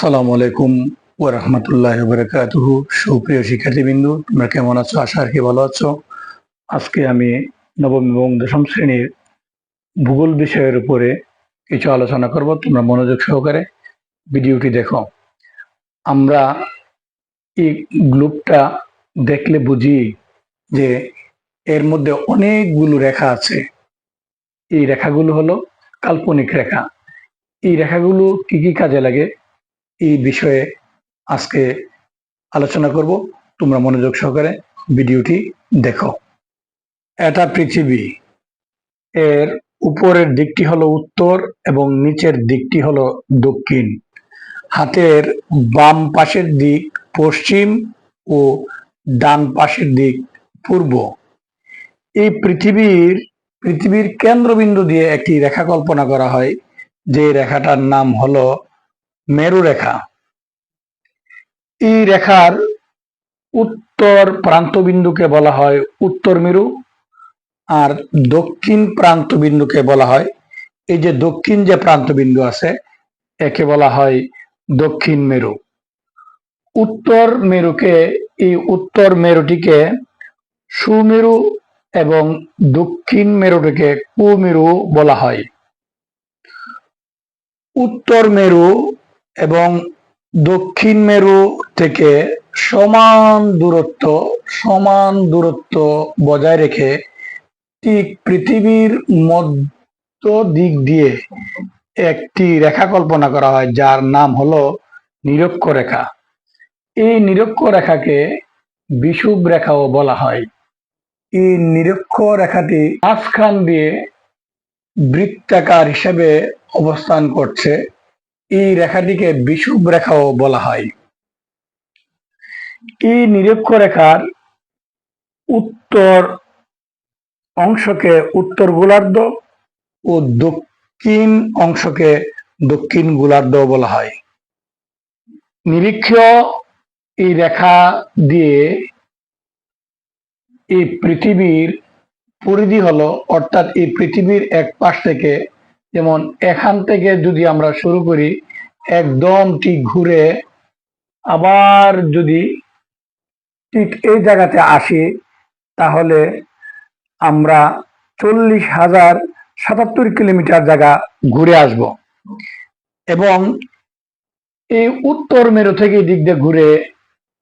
আসসালামু আলাইকুম ও রহমতুল্লাহ বরকাতুহ। সুপ্রিয় শিক্ষার্থীবৃন্দু, তোমরা কেমন আছো? আশা আর কি ভালো আছো? আজকে আমি নবম এবং দশম শ্রেণির ভূগোল বিষয়ের উপরে কিছু আলোচনা করব। তোমরা মনোযোগ সহকারে ভিডিওটি দেখো। আমরা এই গ্রুপটা দেখলে বুঝি যে এর মধ্যে অনেকগুলো রেখা আছে। এই রেখাগুলো হলো কাল্পনিক রেখা। এই রেখাগুলো কি কি কাজে লাগে? এই বিষয়ে আজকে আলোচনা করব। তোমরা মনোযোগ সহকারে ভিডিওটি দেখো। এটা পৃথিবী। এর উপরের দিকটি হলো উত্তর এবং নিচের দিকটি হলো দক্ষিণ। হাতের বাম পাশের দিক পশ্চিম ও ডান পাশের দিক পূর্ব। এই পৃথিবীর পৃথিবীর কেন্দ্রবিন্দু দিয়ে একটি রেখা কল্পনা করা হয়। যে রেখাটার নাম হলো মেরু রেখা। এই রেখার উত্তর প্রান্ত বিন্দুকে বলা হয় উত্তর মেরু আর দক্ষিণ প্রান্ত বিন্দুকে বলা হয়, এই যে দক্ষিণ যে প্রান্ত বিন্দু আছে, একে বলা হয় দক্ষিণ মেরু। উত্তর মেরুকে, এই উত্তর মেরুটিকে সুমেরু এবং দক্ষিণ মেরুটিকে কুমেরু বলা হয়। উত্তর মেরু এবং দক্ষিণ মেরু থেকে সমান দূরত্ব সমান দূরত্ব বজায় রেখে ঠিক পৃথিবীর মধ্য দিক দিয়ে একটি রেখা কল্পনা করা হয়, যার নাম হলো নিরক্ষ রেখা এই নিরক্ষ রেখাকে বিষুব রেখাও বলা হয়। এই নিরক্ষ রেখাটি মাঝখান দিয়ে বৃত্তাকার হিসেবে অবস্থান করছে। এই রেখাটিকে বিষুব রেখাও বলা হয়। এই নিরক্ষ রেখার উত্তর অংশকে উত্তর গোলার্ধ ও দক্ষিণ অংশকে দক্ষিণ গোলার্ধ বলা হয়। নিরীক্ষ এই রেখা দিয়ে এই পৃথিবীর পরিধি হলো, অর্থাৎ এই পৃথিবীর এক পাশ থেকে যেমন এখান থেকে যদি আমরা শুরু করি, একদম ঠিক ঘুরে আবার যদি ঠিক এই জায়গাতে আসি, তাহলে আমরা চল্লিশ হাজার সাতাত্তর কিলোমিটার জায়গা ঘুরে আসব। এবং এই উত্তর মেরু থেকে দিক দিয়ে ঘুরে,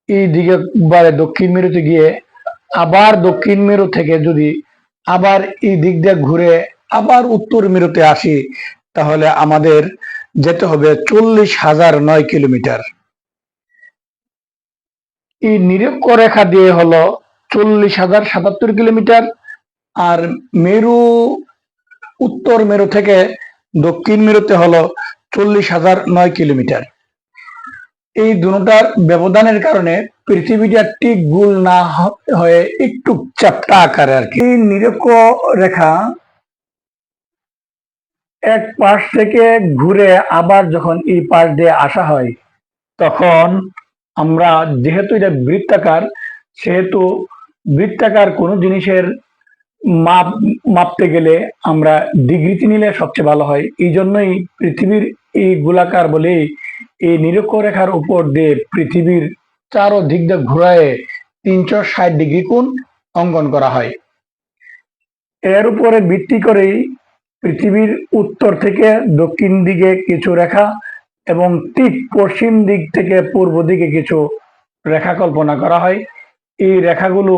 এই দিকে বারে দক্ষিণ মেরুতে গিয়ে আবার দক্ষিণ মেরু থেকে যদি আবার এই দিক দিয়ে ঘুরে আবার উত্তর মেরুতে আসি, তাহলে আমাদের যেতে হবে চল্লিশ হাজার নয় কিলোমিটার। এই নিরক্ষ রেখা দিয়ে হলো চল্লিশ হাজার সাতাত্তর কিলোমিটার, আর মেরু, উত্তর মেরু থেকে দক্ষিণ মেরুতে হলো চল্লিশ হাজার নয় কিলোমিটার। এই দুটার ব্যবধানের কারণে পৃথিবীটা ঠিক গুল না হয়ে একটু চ্যাপ্টা আকারে আর কি। নিরক্ষ রেখা এক পাশ থেকে ঘুরে আবার যখন এই পাশ দিয়ে আসা হয়, তখন আমরা যেহেতু এটা বৃত্তাকার, সেহেতু বৃত্তাকার কোনো জিনিসের মাপ, মাপতে গেলে আমরা ডিগ্রিতে নিলে সবচেয়ে ভালো হয়। এই জন্যই পৃথিবীর এই গোলাকার বলে এই নিরক্ষ রেখার উপর দিয়ে পৃথিবীর চারো দিক দিয়ে ঘুরায় তিনশো ষাট ডিগ্রি কোণ অঙ্কন করা হয়। এর উপরে ভিত্তি করেই পৃথিবীর উত্তর থেকে দক্ষিণ দিকে কিছু রেখা এবং ঠিক পশ্চিম দিক থেকে পূর্ব দিকে কিছু রেখা কল্পনা করা হয়। এই রেখাগুলো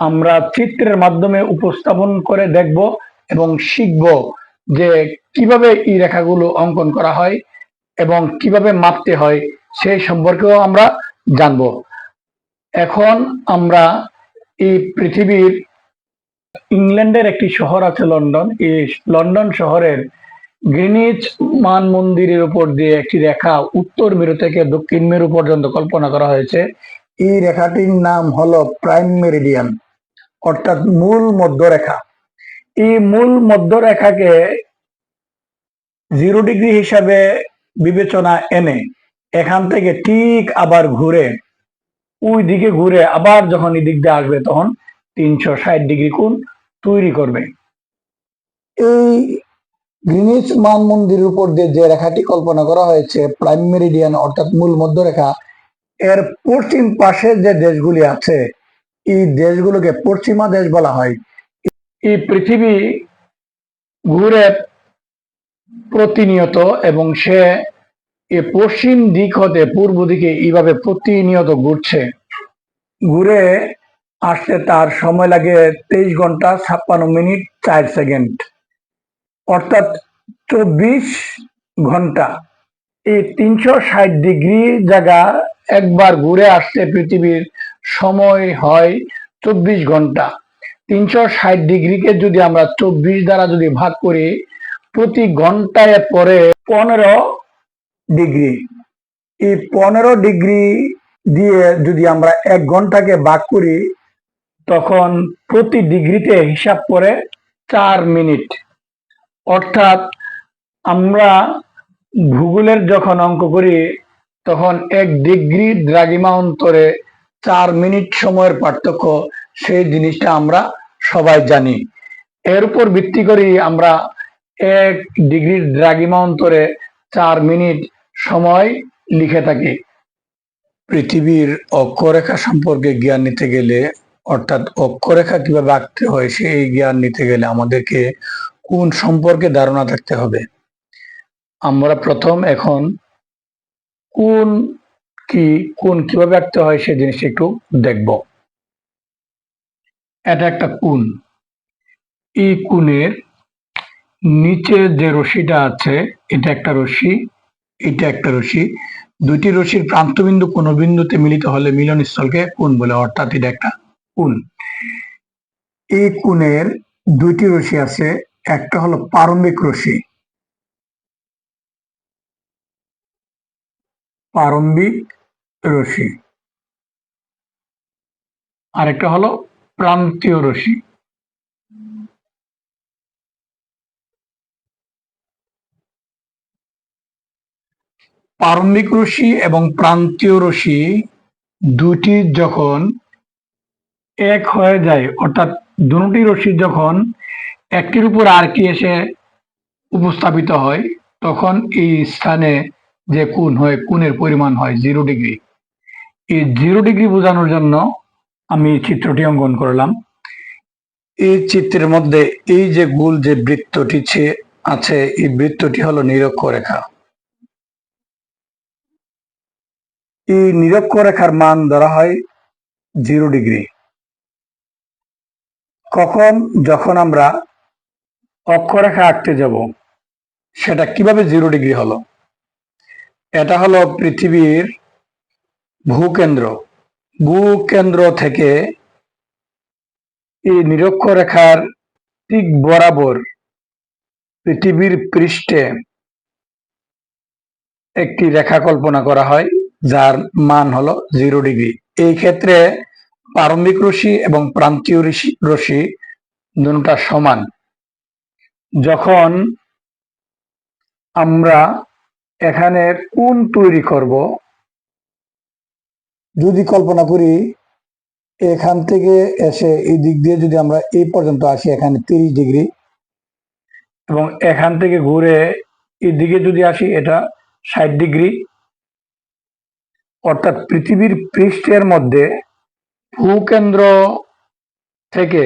আমরা চিত্রের মাধ্যমে উপস্থাপন করে দেখব এবং শিখব যে কীভাবে এই রেখাগুলো অঙ্কন করা হয় এবং কীভাবে মাপতে হয়, সেই সম্পর্কেও আমরা জানব। এখন আমরা এই পৃথিবীর ইংল্যান্ডের একটি শহর আছে লন্ডন। এই লন্ডন শহরের গ্রিনিচ মান মন্দিরের উপর দিয়ে একটি রেখা উত্তর মেরু থেকে দক্ষিণ মেরু পর্যন্ত কল্পনা করা হয়েছে। এই রেখাটির নাম হলো প্রাইম মেরিডিয়ান, অর্থাৎ মূল মধ্যরেখা। এই মূল মধ্যরেখাকে জিরো ডিগ্রি হিসাবে বিবেচনা এনে এখান থেকে ঠিক আবার ঘুরে ওই দিকে ঘুরে আবার যখন এই দিক দিয়ে আসবে তখন তিনশো ষাট ডিগ্রি কোণ তৈরি করবে। এই গ্রিনিচ মান মন্দিরের উপর দিয়ে যে রেখাটি কল্পনা করা হয়েছে, প্রাইম মেরিডিয়ান অর্থাৎ মূল মধ্যরেখা, এর পশ্চিম পাশে যে দেশগুলি আছে, এই দেশগুলোকে পশ্চিমা দেশ বলা হয়। এই পৃথিবী ঘুরে প্রতিনিয়ত এবং সে এ পশ্চিম দিক হতে পূর্ব দিকে এইভাবে প্রতিনিয়ত ঘুরছে। ঘুরে আসতে তার সময় লাগে তেইশ ঘণ্টা ছাপ্পান্ন মিনিট চার সেকেন্ড। অর্থাৎ চব্বিশ ঘণ্টা। এই তিনশো ষাট ডিগ্রি জায়গা একবার ঘুরে আসতে পৃথিবীর সময় হয় চব্বিশ ঘণ্টা। তিনশো ষাট ডিগ্রিকে যদি আমরা চব্বিশ দ্বারা যদি ভাগ করি, প্রতি ঘন্টায় পরে পনেরো ডিগ্রি। এই পনেরো ডিগ্রি দিয়ে যদি আমরা এক ঘন্টাকে ভাগ করি তখন প্রতি ডিগ্রিতে হিসাব করে চার মিনিট। অর্থাৎ আমরা ভূগোলের যখন অঙ্ক করি, তখন এক ডিগ্রি দ্রাঘিমা অন্তরে চার মিনিট সময়ের পার্থক্য, সেই জিনিসটা আমরা সবাই জানি। এর উপর ভিত্তি করে আমরা এক ডিগ্রি দ্রাঘিমা অন্তরে চার মিনিট সময় লিখে থাকি। পৃথিবীর অক্ষরেখা সম্পর্কে জ্ঞান নিতে গেলে অর্থাৎ অক্ষরেখা কীভাবে আঁকতে হয় সেই জ্ঞান নিতে গেলে আমাদেরকে কোন সম্পর্কে ধারণা থাকতে হবে? আমরা প্রথম এখন কোন কি, কোন কীভাবে আঁকতে হয় সেই জিনিসটা একটু দেখব। এটা একটা কোণ। এই কোণের নিচে যে রশিটা আছে, এটা একটা রশি এটা একটা রশি দুটি রশির প্রান্তবিন্দু কোন বিন্দুতে মিলিত হলে মিলনস্থলকে কোন বলে, অর্থাৎ এটা একটা কোণ এই কোণের দুইটি রশি আছে, একটা হলো প্রারম্ভিক রশি। প্রারম্ভিক রশি। আরেকটা হলো প্রান্তীয় রশি। প্রারম্ভিক রশি এবং প্রান্তীয় রশি দুটি যখন এক হয়ে যায়। অর্থাৎ দুটি রশি যখন একটির উপর আর কি এসে উপস্থাপিত হয়, তখন এই স্থানে যে কোণ হয়, কোণের পরিমাণ হয় জিরো ডিগ্রি এই জিরো ডিগ্রি বোঝানোর জন্য আমি চিত্রটি অঙ্কন করলাম। এই চিত্রের মধ্যে এই যে গোল যে বৃত্তটি আছে, এই বৃত্তটি হলো নিরক্ষরেখা। এই নিরক্ষরেখার মান ধরা হয় জিরো ডিগ্রি কখন, যখন আমরা অক্ষরেখা আঁকতে যাব, সেটা কীভাবে জিরো ডিগ্রি হলো? এটা হলো পৃথিবীর ভূকেন্দ্র। ভূকেন্দ্র থেকে এই নিরক্ষরেখার ঠিক বরাবর পৃথিবীর পৃষ্ঠে একটি রেখা কল্পনা করা হয়, যার মান হলো জিরো ডিগ্রি এই ক্ষেত্রে প্রারম্ভিক রশি এবং প্রান্তীয় রশ্মি- রশ্মি দুটা সমান। যখন আমরা এখানে কোণ তৈরি করব, যদি কল্পনা করি এখান থেকে এসে এই দিক দিয়ে যদি আমরা এই পর্যন্ত আসি, এখানে তিরিশ ডিগ্রি, এবং এখান থেকে ঘুরে এই দিকে যদি আসি, এটা ষাট ডিগ্রি, অর্থাৎ পৃথিবীর পৃষ্ঠের মধ্যে ভূকেন্দ্র থেকে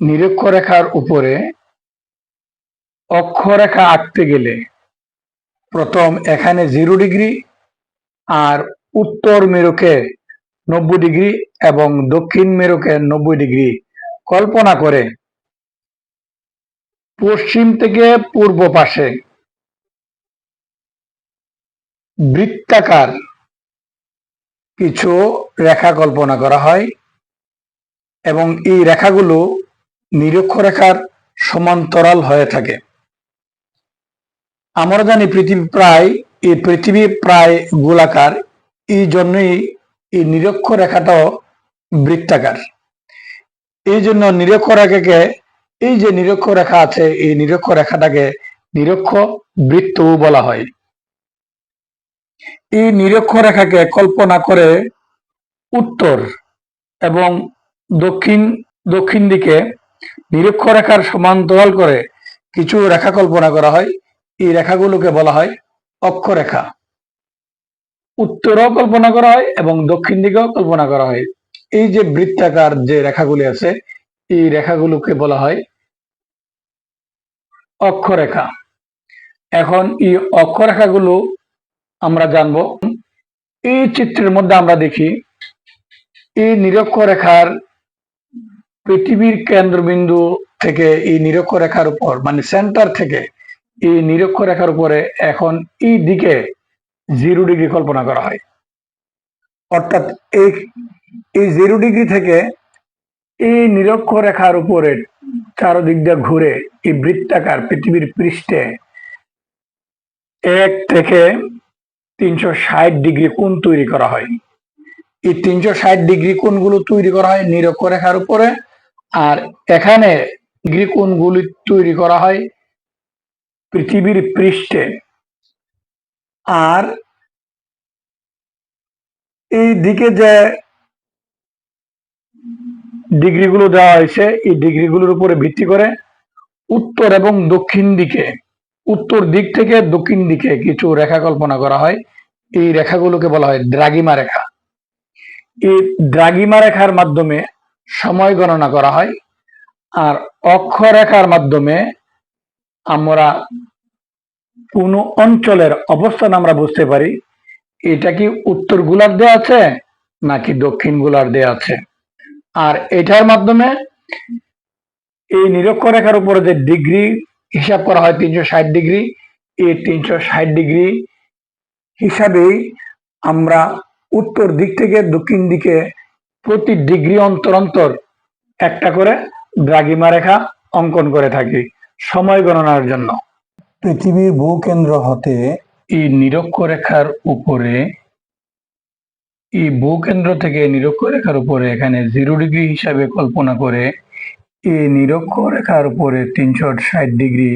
নিরক্ষরেখার উপরে অক্ষরেখা আঁকতে গেলে প্রথম এখানে জিরো ডিগ্রি আর উত্তর মেরুকে নব্বই ডিগ্রি এবং দক্ষিণ মেরুকে নব্বই ডিগ্রি কল্পনা করে পশ্চিম থেকে পূর্ব পাশে বৃত্তাকার কিছু রেখা কল্পনা করা হয় এবং এই রেখাগুলো নিরক্ষরেখার সমান্তরাল হয়ে থাকে। আমরা জানি পৃথিবী প্রায়, এই পৃথিবী প্রায় গোলাকার, এই জন্যই এই নিরক্ষ রেখাটাও বৃত্তাকার। এই জন্য নিরক্ষ রেখাকে এই যে নিরক্ষ রেখা আছে, এই নিরক্ষ রেখাটাকে নিরক্ষ বৃত্তও বলা হয়। এই নিরক্ষ রেখাকে কল্পনা করে উত্তর এবং দক্ষিণ দক্ষিণ দিকে নিরক্ষরেখার সমান্তরাল করে কিছু রেখা কল্পনা করা হয়। এই রেখাগুলোকে বলা হয় অক্ষরেখা। উত্তরও কল্পনা করা হয় এবং দক্ষিণ দিকেও কল্পনা করা হয়। এই যে বৃত্তাকার যে রেখাগুলি আছে, এই রেখাগুলোকে বলা হয় অক্ষরেখা। এখন এই অক্ষরেখাগুলো আমরা জানব। এই চিত্রের মধ্যে আমরা দেখি, এই নিরক্ষরেখার পৃথিবীর কেন্দ্রবিন্দু থেকে এই নিরক্ষরেখার উপর মানে সেন্টার থেকে এই নিরক্ষরেখার উপরে এখন এই দিকে জিরো ডিগ্রি কল্পনা করা হয়। অর্থাৎ এই এই জিরো ডিগ্রি থেকে এই নিরক্ষরেখার উপরে চারদিক দিয়ে ঘুরে এই বৃত্তাকার পৃথিবীর পৃষ্ঠে এক থেকে তিনশো ষাট ডিগ্রি কোণ তৈরি করা হয়। এই তিনশো ষাট ডিগ্রি কোণগুলো তৈরি করা হয় নিরক্ষরেখার উপরে আর এখানে ডিগ্রি কোণগুলি তৈরি করা হয় পৃথিবীর পৃষ্ঠে। আর এই দিকে যে ডিগ্রিগুলো দেওয়া হয়েছে, এই ডিগ্রিগুলোর উপরে ভিত্তি করে উত্তর এবং দক্ষিণ দিকে, উত্তর দিক থেকে দক্ষিণ দিকে কিছু রেখা কল্পনা করা হয়। এই রেখাগুলোকে বলা হয় দ্রাগিমা রেখা। এই দ্রাগিমা রেখার মাধ্যমে সময় গণনা করা হয় আর অক্ষরেখার মাধ্যমে আমরা কোন অঞ্চলের অবস্থান আমরা বুঝতে পারি। এটা কি উত্তর গোলার্ধে দেয়া আছে নাকি দক্ষিণ গোলার্ধে দেয়া আছে? আর এটার মাধ্যমে এই নিরক্ষরেখার উপরে যে ডিগ্রি হিসাব করা হয় তিনশো ষাট ডিগ্রি, এই তিনশো ষাট ডিগ্রি হিসাবেই আমরা উত্তর দিক থেকে দক্ষিণ দিকে প্রতি ডিগ্রি অন্তর অন্তর একটা করে দ্রাগিমা রেখা অঙ্কন করে থাকি সময় গণনার জন্য। পৃথিবীর ভূকেন্দ্র হতে এই নিরক্ষরেখার উপরে এই ভূকেন্দ্র থেকে নিরক্ষরেখার উপরে এখানে জিরো ডিগ্রি হিসাবে কল্পনা করে এই নিরক্ষরেখার উপরে তিনশো ষাট ডিগ্রি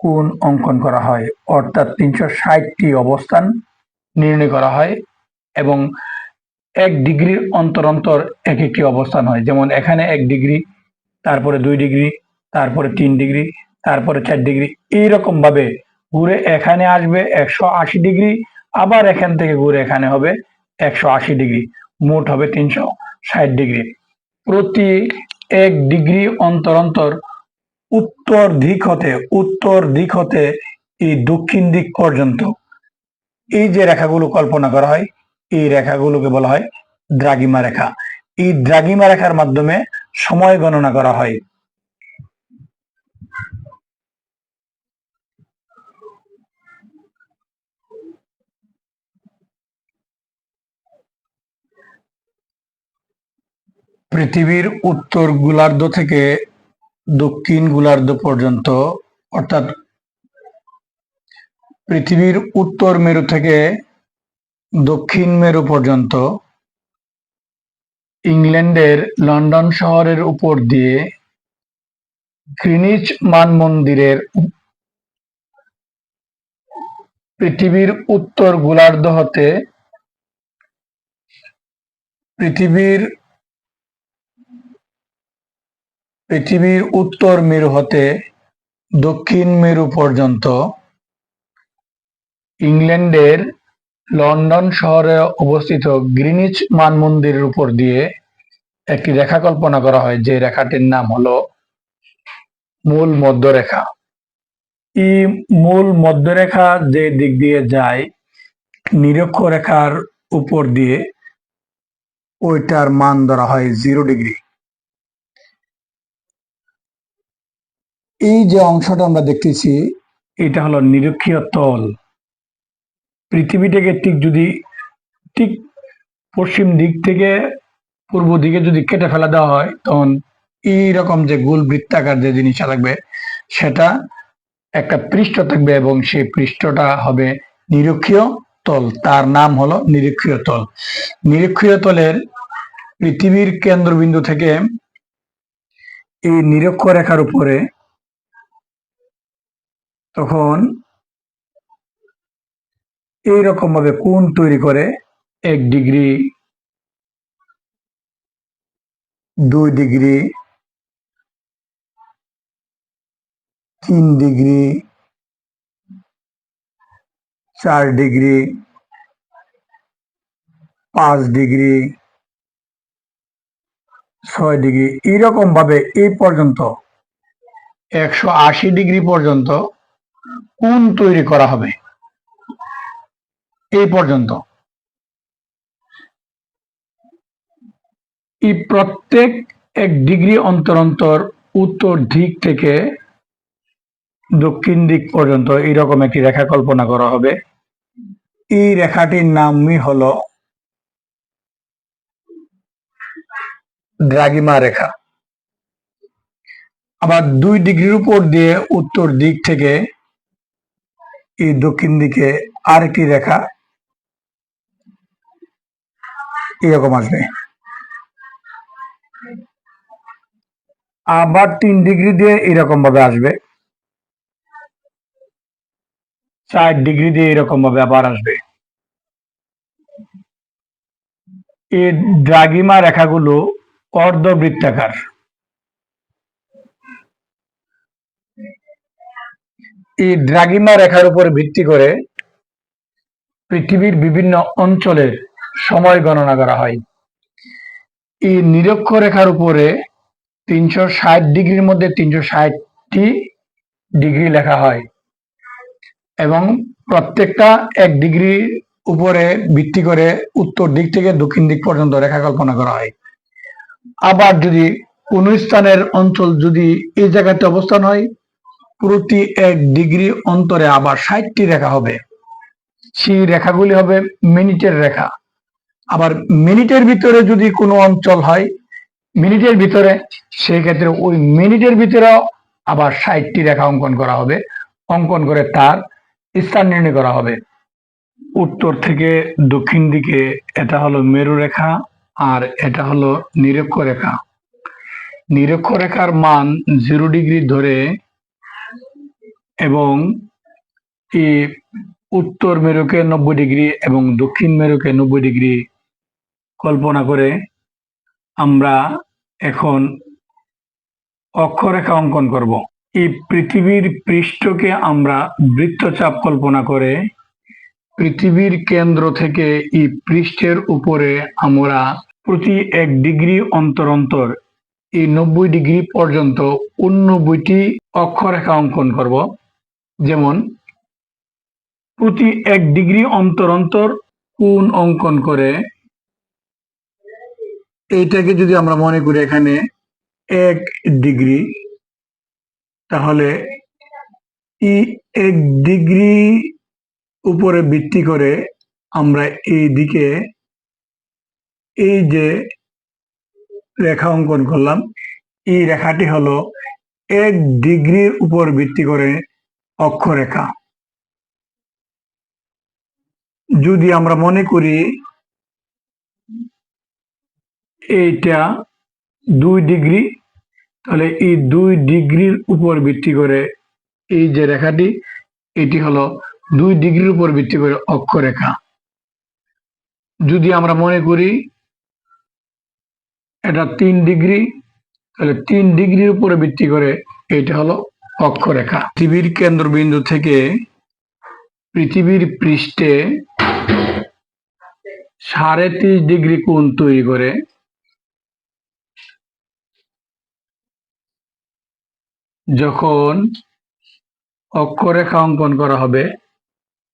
কোণ অঙ্কন করা হয়। অর্থাৎ তিনশো ষাটটি অবস্থান নির্ণয় করা হয় এবং এক ডিগ্রির অন্তর অন্তর এক একটি অবস্থান হয়। যেমন এখানে এক ডিগ্রি, তারপরে দুই ডিগ্রি, তারপরে তিন ডিগ্রি, তারপরে চার ডিগ্রি। এইরকম ভাবে ঘুরে এখানে আসবে একশো আশি ডিগ্রি, আবার এখান থেকে ঘুরে এখানে হবে একশো আশি ডিগ্রি। মোট হবে তিনশো ষাট ডিগ্রি। প্রতি এক ডিগ্রি অন্তর অন্তর উত্তর দিক হতে, উত্তর দিক হতে এই দক্ষিণ দিক পর্যন্ত এই যে রেখাগুলো কল্পনা করা হয়, এই রেখাগুলোকে বলা হয় দ্রাগিমা রেখা। এই দ্রাগিমা রেখার মাধ্যমে সময় গণনা করা হয়। পৃথিবীর উত্তর গোলার্ধ থেকে দক্ষিণ গোলার্ধ পর্যন্ত, অর্থাৎ পৃথিবীর উত্তর মেরু থেকে দক্ষিণ মেরু পর্যন্ত, ইংল্যান্ডের লন্ডন শহরের উপর দিয়ে গ্রিনিচ মান মন্দিরের পৃথিবীর উত্তর গোলার্ধ হতে পৃথিবীর পৃথিবীর উত্তর মেরু হতে দক্ষিণ মেরু পর্যন্ত ইংল্যান্ডের লন্ডন শহরে অবস্থিত গ্রিনিচ মানমন্দিরের উপর দিয়ে একটি রেখা কল্পনা করা হয়, যে রেখাটির নাম হলো মূল মধ্যরেখা। এই মূল মধ্যরেখা যে দিক দিয়ে যায় নিরক্ষ রেখার উপর দিয়ে, ওইটার মান ধরা হয় জিরো ডিগ্রি। এই যে অংশটা আমরা দেখতেছি, এটা হলো নিরক্ষীয় তল। পৃথিবীটাকে ঠিক যদি, ঠিক পশ্চিম দিক থেকে পূর্ব দিকে যদি কেটে ফেলা দেওয়া হয়, তখন এইরকম যে গোল বৃত্তাকার যে জিনিসটা থাকবে, সেটা একটা পৃষ্ঠ থাকবে এবং সেই পৃষ্ঠটা হবে নিরক্ষীয় তল। তার নাম হলো নিরক্ষীয় তল। নিরক্ষীয় তলের পৃথিবীর কেন্দ্রবিন্দু থেকে এই নিরক্ষরেখার উপরে তখন এইরকম ভাবে কোণ তৈরি করে এক ডিগ্রি, দুই ডিগ্রি, তিন ডিগ্রি, চার ডিগ্রি, পাঁচ ডিগ্রি, ছয় ডিগ্রি এইরকম ভাবে এই পর্যন্ত, একশো আশি ডিগ্রি পর্যন্ত কোণ তৈরি করা হবে? এই পর্যন্ত। এই প্রত্যেক এক ডিগ্রি অন্তর অন্তর উত্তর দিক থেকে দক্ষিণ দিক পর্যন্ত এইরকম একটি রেখা কল্পনা করা হবে। এই রেখাটির নামই হলো দ্রাগিমা রেখা। আবার দুই ডিগ্রির উপর দিয়ে উত্তর দিক থেকে এই দক্ষিণ দিকে আরেকটি রেখা এরকম আসবে। আবার তিন ডিগ্রি দিয়ে এরকম ভাবে আসবে। চার ডিগ্রি দিয়ে এরকম ভাবে আবার আসবে। এই দ্রাগিমা রেখাগুলো অর্ধবৃত্তাকার। এই দ্রাগিমা রেখার উপর ভিত্তি করে পৃথিবীর বিভিন্ন অঞ্চলের সময় গণনা করা হয়। এই নিরক্ষ রেখার উপরে তিনশো ষাট ডিগ্রির মধ্যে তিনশো ষাটটি ডিগ্রি লেখা হয় এবং প্রত্যেকটা এক ডিগ্রি উপরে ভিত্তি করে উত্তর দিক থেকে দক্ষিণ দিক পর্যন্ত রেখা কল্পনা করা হয়। আবার যদি কোন স্থানের অঞ্চল যদি এই জায়গাতে অবস্থান হয় প্রতি এক ডিগ্রি অন্তরে আবার ষাটটি রেখা হবে। সেই রেখাগুলি হবে মিনিটের রেখা। আবার মিনিটের ভিতরে যদি কোনো অঞ্চল হয়, মিনিটের ভিতরে, সেই ক্ষেত্রে ওই মিনিটের ভিতরেও আবার ষাটটি রেখা অঙ্কন করা হবে। অঙ্কন করে তার স্থান নির্ণয় করা হবে। উত্তর থেকে দক্ষিণ দিকে এটা হলো মেরু রেখা আর এটা হলো নিরক্ষরেখা নিরক্ষরেখার মান জিরো ডিগ্রি ধরে এবং উত্তর মেরুকে নব্বই ডিগ্রি এবং দক্ষিণ মেরুকে নব্বই ডিগ্রি কল্পনা করে আমরা এখন অক্ষরেখা অঙ্কন করব। এই পৃথিবীর পৃষ্ঠকে আমরা বৃত্তচাপ কল্পনা করে পৃথিবীর কেন্দ্র থেকে এই পৃষ্ঠের উপরে আমরা প্রতি এক ডিগ্রি অন্তর অন্তর এই নব্বই ডিগ্রি পর্যন্ত উননব্বইটি অক্ষরেখা অঙ্কন করব। যেমন, প্রতি এক ডিগ্রি অন্তর অন্তর কোন অঙ্কন করে, এইটাকে যদি আমরা মনে করি এখানে এক ডিগ্রি, তাহলে ই এক ডিগ্রি উপরে ভিত্তি করে আমরা এই দিকে এই যে রেখা অঙ্কন করলাম, এই রেখাটি হলো এক ডিগ্রির উপর ভিত্তি করে অক্ষরেখা। যদি আমরা মনে করি এইটা দুই ডিগ্রি, তাহলে এই দুই ডিগ্রির উপর ভিত্তি করে এই যে রেখাটি, এটি হলো দুই ডিগ্রির উপর ভিত্তি করে অক্ষরেখা। যদি আমরা মনে করি এটা তিন ডিগ্রি, তাহলে তিন ডিগ্রির উপরে ভিত্তি করে এটা হলো অক্ষরেখা। পৃথিবীর কেন্দ্রবিন্দু থেকে পৃথিবীর পৃষ্ঠে সাড়ে তিরিশ ডিগ্রি কোণ তৈরি করে যখন অক্ষরেখা অঙ্কন করা হবে,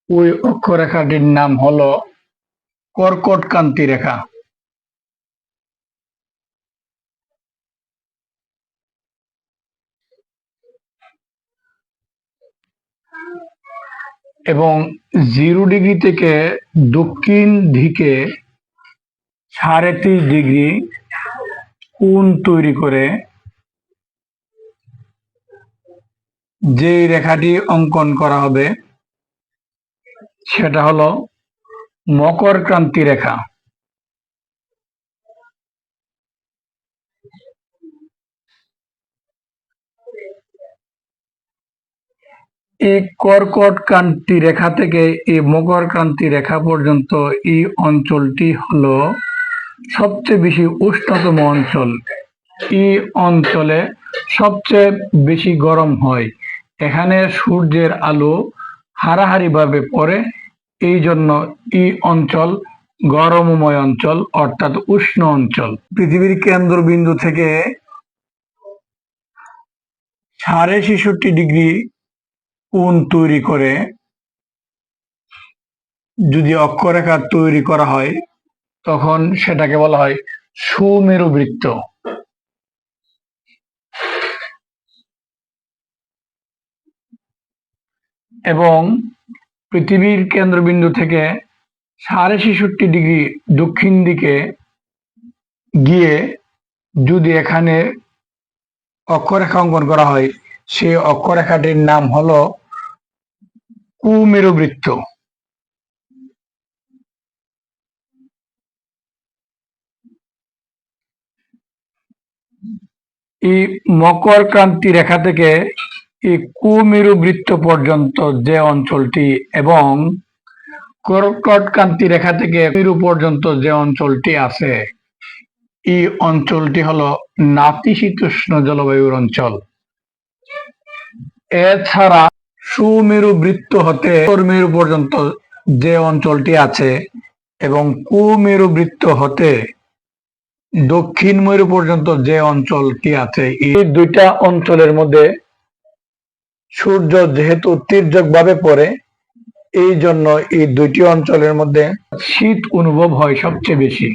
ওই অক্ষরেখাটির নাম হলো কর্কট কান্তি রেখা। এবং জিরো ডিগ্রি থেকে দক্ষিণ দিকে সাড়ে তিরিশ ডিগ্রি কোণ তৈরি করে যে রেখাটি অঙ্কন করা হবে, সেটা হলো মকর ক্রান্তি রেখা। এই কর্কট ক্রান্তি রেখা থেকে এই মকর ক্রান্তি রেখা পর্যন্ত এই অঞ্চলটি হলো সবচেয়ে বেশি উষ্ণতম অঞ্চল। এই অঞ্চলে সবচেয়ে বেশি গরম হয়। এখানে সূর্যের আলো হারাহারি ভাবে পড়ে। এই জন্য এই অঞ্চল গরমময় অঞ্চল, অর্থাৎ উষ্ণ অঞ্চল। পৃথিবীর কেন্দ্রবিন্দু থেকে সাড়ে ছেষট্টি ডিগ্রি কোণ তৈরি করে, যদি অক্ষরেখা তৈরি করা হয়, তখন সেটাকে বলা হয় সুমেরু বৃত্ত এবং পৃথিবীর কেন্দ্রবিন্দু থেকে সাড়ে ছেষট্টি ডিগ্রি দক্ষিণ দিকে গিয়ে যদি এখানে অক্ষরেখা অঙ্কন করা হয় সেই অক্ষরেখাটির নাম হলো কুমেরু বৃত্ত এই মকর ক্রান্তি রেখা থেকে এই কুমেরু বৃত্ত পর্যন্ত যে অঞ্চলটি এবং কর্কট ক্রান্তি রেখা থেকে মেরু পর্যন্ত যে অঞ্চলটি আছে, এই অঞ্চলটি হলো নাতিশীতোষ্ণ জলবায়ুর অঞ্চল। এছাড়া সুমেরু বৃত্ত হতে মেরু পর্যন্ত যে অঞ্চলটি আছে এবং কুমেরু বৃত্ত হতে দক্ষিণ মেরু পর্যন্ত যে অঞ্চলটি আছে, এই দুইটা অঞ্চলের মধ্যে সূর্য যেহেতু তির্যক ভাবে পড়ে, এই জন্য এই দুইটি অঞ্চলের মধ্যে শীত অনুভব হয় সবচেয়ে বেশি।